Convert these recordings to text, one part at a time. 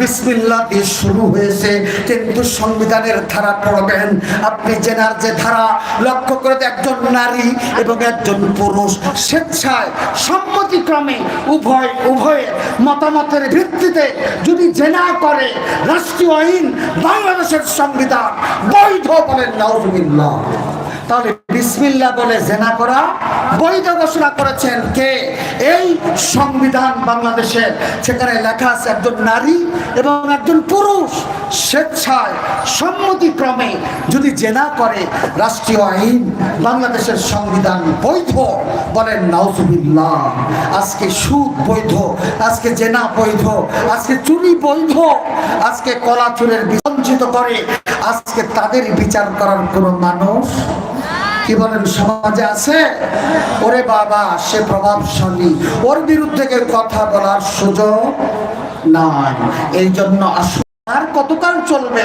বিসমিল্লাহ দিয়ে শুরু হয়েছে, কিন্তু সংবিধানের ধারা পড়বেন। আপনি জেনার যে ধারা, লক্ষ্য করে একজন নারী এবং একজন পুরুষ স্বেচ্ছায় সম্মতিক্রমে উভয়, উভয়ের মতামতের ভিত্তিতে যদি জেনা করে, রাষ্ট্রীয় আইন বাংলাদেশের সংবিধান বৈধ বলেন নাউজুবিল্লাহ। তাহলে বিসমিল্লা বলে জেনা করা বৈধ ঘোষণা করেছেন কে? এই সংবিধান বাংলাদেশের সেখানে লেখা আছে একজন নারী এবং একজন পুরুষ স্বেচ্ছায় সম্মতিক্রমে যদি জেনা করে, রাষ্ট্রীয় আইন বাংলাদেশের সংবিধান বৈধ বলেন নাউজুবিল্লাহ। আজকে সুদ বৈধ, আজকে জেনা বৈধ, আজকে চুরি বৈধ, আজকে কলা চুরের বঞ্চিত করে, আজকে তাদের বিচার করার কোনো মানুষ কি বলেন, সমাজে আছে? ওরে বাবা, সে প্রভাবশালী। ওর বিরুদ্ধে কেউ কথা বলার সুযোগ নাই। এই জন্য আসুন। আর কতকাল চলবে?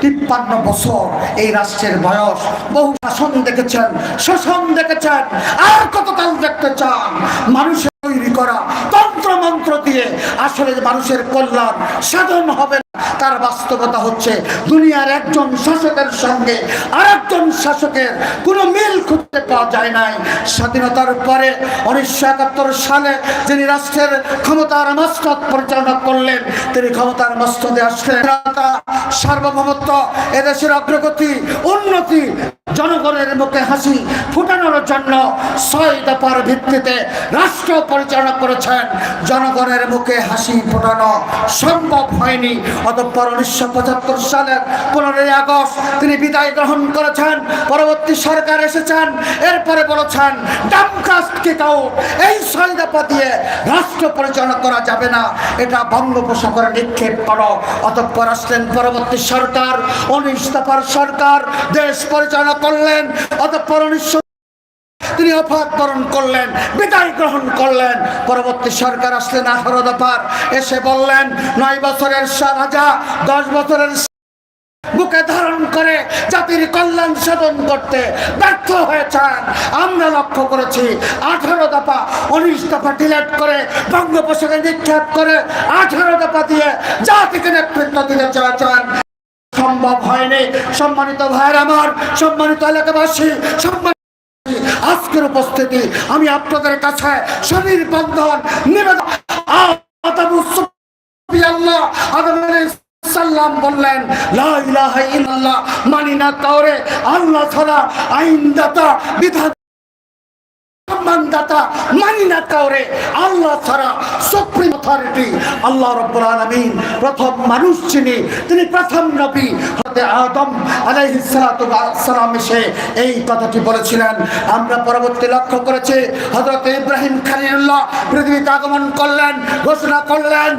তিপ্পান্ন বছর এই রাষ্ট্রের বয়স। বহু শাসন দেখেছেন, শোষণ দেখেছেন। আর কতকাল দেখতে চান? মানুষের তৈরি করা তন্ত্র মন্ত্র দিয়ে আসলে মানুষের কল্যাণ সাধন হবে তার বাস্তবতা হচ্ছে দুনিয়ার একজন শাসকের সঙ্গে আরেকজন শাসকের কোনো মিল খুঁজতে পাওয়া যায় নাই। স্বাধীনতার পরে উনিশশো একাত্তর সালে যিনি রাষ্ট্রের ক্ষমতার মাস্তদ পরিচালনা করলেন, তিনি ক্ষমতার মস্তদে আসলেন। সার্বভৌমত্ব, এদেশের অগ্রগতি, উন্নতি জনগণের মুখে হাসি ফুটানোর জন্য ছয় দফার ভিত্তিতে রাষ্ট্র পরিচালনা করেছেন। জনগণের মুখে হাসি ফোটানো সম্ভব হয়নি। অতঃপর উনিশশো পঁচাত্তর সালের পনেরোই আগস্ট তিনি বিদায় গ্রহণ করেছেন। পরবর্তী সরকার এসেছেন। এরপরে বলেছেন এই ছয় দফা দিয়ে রাষ্ট্র পরিচালনা করা যাবে না। এটা বঙ্গোপসাগরে নিক্ষেপ করো। অতঃপর আসলেন পরবর্তী সরকার। উনিশ দফার সরকার দেশ পরিচালনা করলেন, অতঃপর তিনি অফাত বরণ করলেন, বিদায় গ্রহণ করলেন। পরবর্তী সরকার আসলেন আঠারো দফার এসে বললেন, নয় বছরের রাজা, দশ বছরের বুকে ধারণ করে জাতির কল্যাণ সাধন করতে ব্যর্থ হয়েছেন। আমরা লক্ষ্য করেছি, আঠারো দফা উনিশ দফা ডিলেট করে, বঙ্গোপসাগরে নিক্ষেপ করে আঠারো দফা দিয়ে জাতিকে নেতৃত্ব দিতে চেয়েছেন। সম্ভব হয়নি সম্মানিত ভাইয়ের আমার, সম্মানিত এলাকাবাসী সম্মান আজকের উপস্থিতি, আমি আপনাদের কাছে শরীর বন্ধন নিবেদন। বললেন মানি না কাউরে আল্লাহ ছাড়া আইনদাতা বিধান সম্মানদাতা মানি না কাউরে, আল্লাহ ছাড়া সুপ্রিম অথরিটি। আল্লাহ রব্বুল আলামিন প্রথম মানুষ যিনি, তিনি প্রথম নবী হতে আদম আলাইহিস সালাতু এসে এই কথাটি বলেছিলেন। আমরা পরবর্তী লক্ষ্য করেছি, হযরত ইব্রাহিম খলিলুল্লাহ পৃথিবীতে আগমন করলেন, ঘোষণা করলেন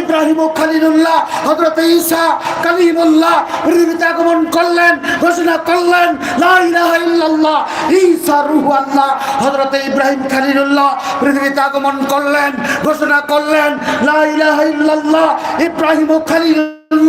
ইব্রাহিম খলিলুল্লাহ, হযরত ঈসা কালিমুল্লাহ পৃথিবীতে আগমন করলেন। ঘোষণা করলেন হযরত ইব্রাহিম খালিলুল্লাহ পৃথিবীতে আগমন করলেন ঘোষণা করলেন ইব্রাহিম খলিল